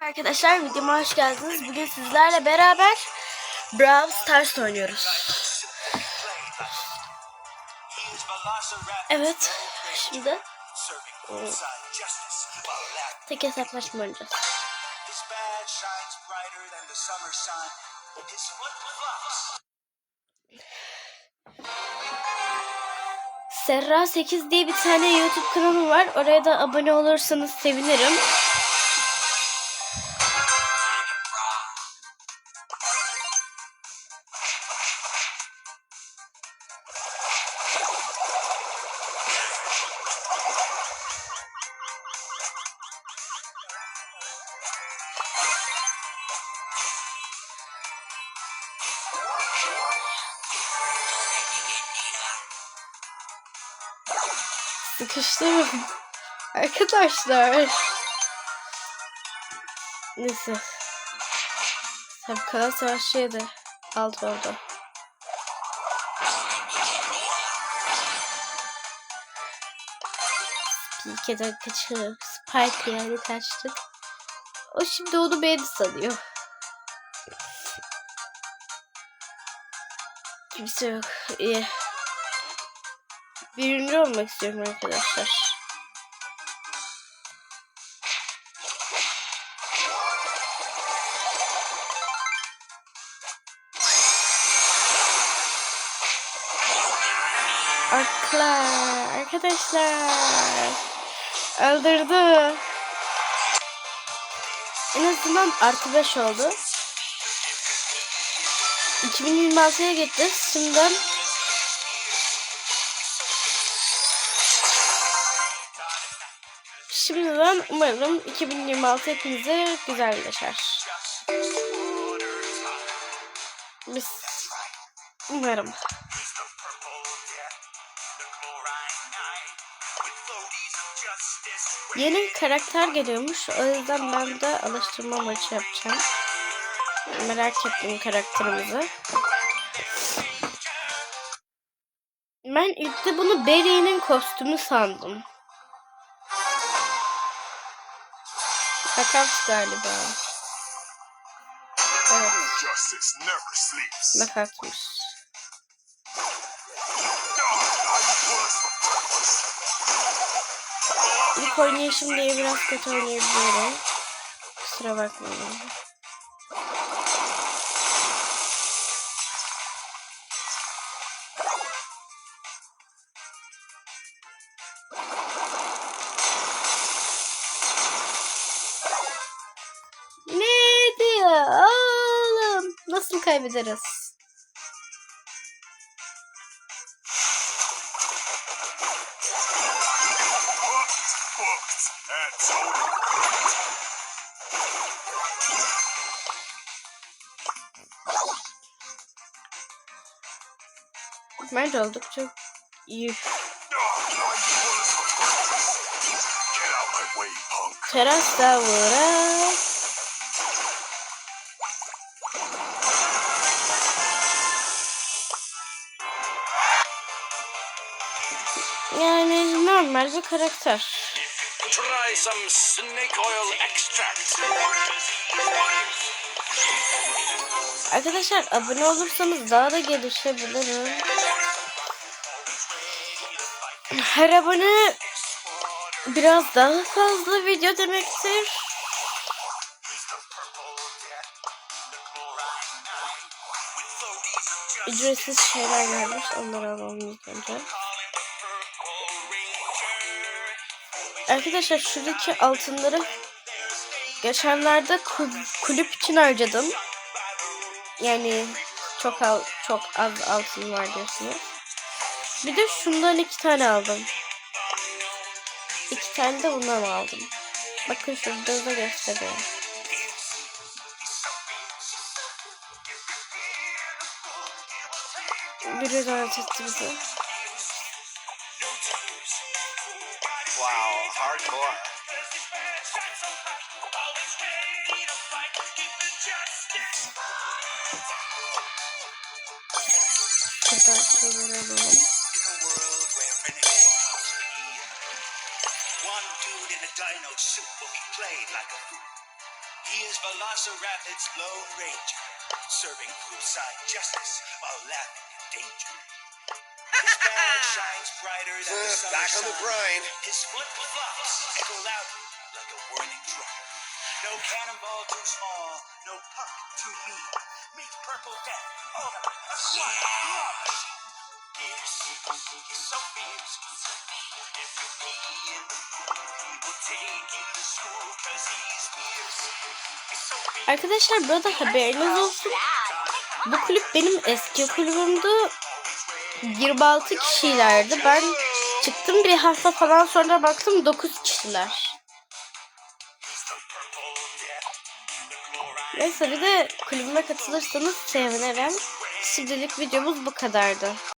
Arkadaşlar videoma hoş geldiniz. Bugün sizlerle beraber Brawl Stars oynuyoruz. Evet, şimdi tek hesaplaşma oynayacağız. Serra 8 diye bir tane YouTube kanalı var. Oraya da abone olursanız sevinirim. Sıkıştım. Arkadaşlar. Neyse. Tabii kalan savaşçıydı. Alt oldu. Spike'den kaçırıp Spike yani kaçtık. O şimdi onu beni sanıyor. Kimse yok. İyi. Birinci olmak istiyorum arkadaşlar. Arkla arkadaşlar öldürdü. En azından artı 5 oldu. 2026'ya gitti. Şimdiden Şimdiden umarım 2026 hepinize güzel geçer. Biz umarım. Yeni karakter geliyormuş. O yüzden ben de alıştırma maçı yapacağım. Merak ettim karakterimizi. Ben ilk de bunu Barry'nin kostümü sandım. Sakat galiba. Evet, Justice never sleeps. nakatmış. İlk oynayışım diye biraz kötü oynayabiliyorum. Kusura bakmayın. Kaybederiz? Bence oldukça iyi. Teras da vura. Normal bir karakter. Try some snake oil extract. Arkadaşlar abone olursanız daha da gelişebilirim. Her abone biraz daha fazla video demektir. Ücretsiz şeyler gelmiş. Onları alalım ilk önce. Arkadaşlar şuradaki altınları geçenlerde kul- kulüp için harcadım. Yani çok al çok az altın var diyorsunuz. Bir de şundan iki tane aldım. İki tane de bundan aldım. Bakın şurada da gösteriyor. Biri rahat etti bizi. Wow, hardcore. Şurada şeyleri alalım. One dude in a dino suit, but he played like a fool. He is Velociraptor's Lone Ranger, serving poolside justice while laughing at danger. His badge shines Back on the grind. His flip-flops echo loudly like a warning drum. No cannonball too small, no puck too mean. Meet Purple Death, ultimate aquatic claw machine. Yes, he's so fierce. If you the pool, he will take you to school 'cause he's fierce. He's so fierce. Arkadaşlar burada haberiniz olsun. Bu kulüp benim eski kulübümdü. 26 kişilerdi. Ben çıktım bir hafta falan sonra baktım 9 kişiler. Neyse bir de kulübüme katılırsanız sevinirim. Şimdilik videomuz bu kadardı.